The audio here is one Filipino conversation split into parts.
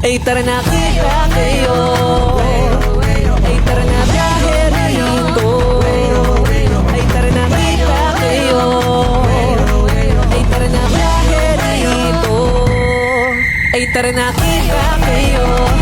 Ay tara na kita kayo Ay tara na biyahe rito Ay tara na kita kayo Ay tara na biyahe rito Ay tara na kita kayo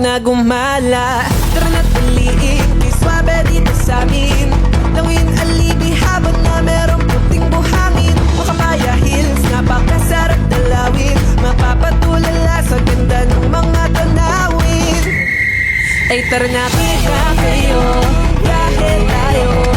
na gumala. Tara na't daliin, kay swabe dito sa amin. Lawin alibi habang na merong puting buhangin. Makamaya Hills, napakasarap dalawin? Mapapatulala sa ganda ng mga tanawin. Ay tara na kita kayo Biyahe tayo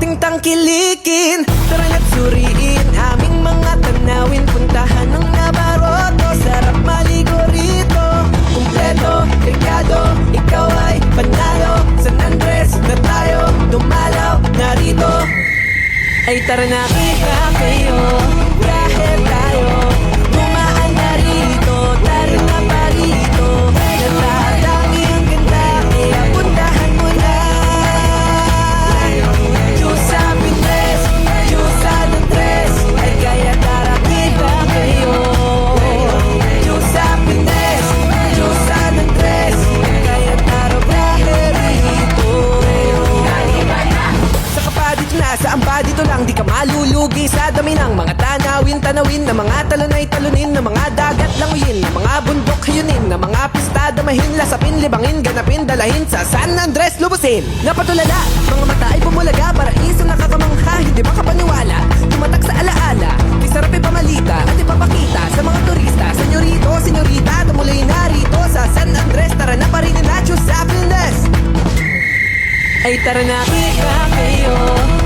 Kaya ating tangkilikin. Tara na't suriin aming mga tanawin. Puntahan ng Navarroto. Sarap maligo rito. Kumpleto, Ricardo, ikaw ay panalo. San Andres na tayo Dumalaw, narito ay tara na kita kayo na sa amba dito lang Di ka malulugi. Sa dami ng mga tanawin Tanawin na mga talon ay talunin Na mga dagat languyin Na mga bundok hayunin Na mga pista. Damahin Lasapin, libangin, ganapin, dalahin Sa San Andres lubusin. Napatulala, mga mata ay bumulaga Para isang nakakamangha, hindi makapaniwala. Tumatak sa alaala, di sarap ipamalita At ipapakita sa mga turista. Senyorito, senyorita, tumulay na rito Sa San Andres, tara na pa rin na Diyos sa ay tara na kita kayo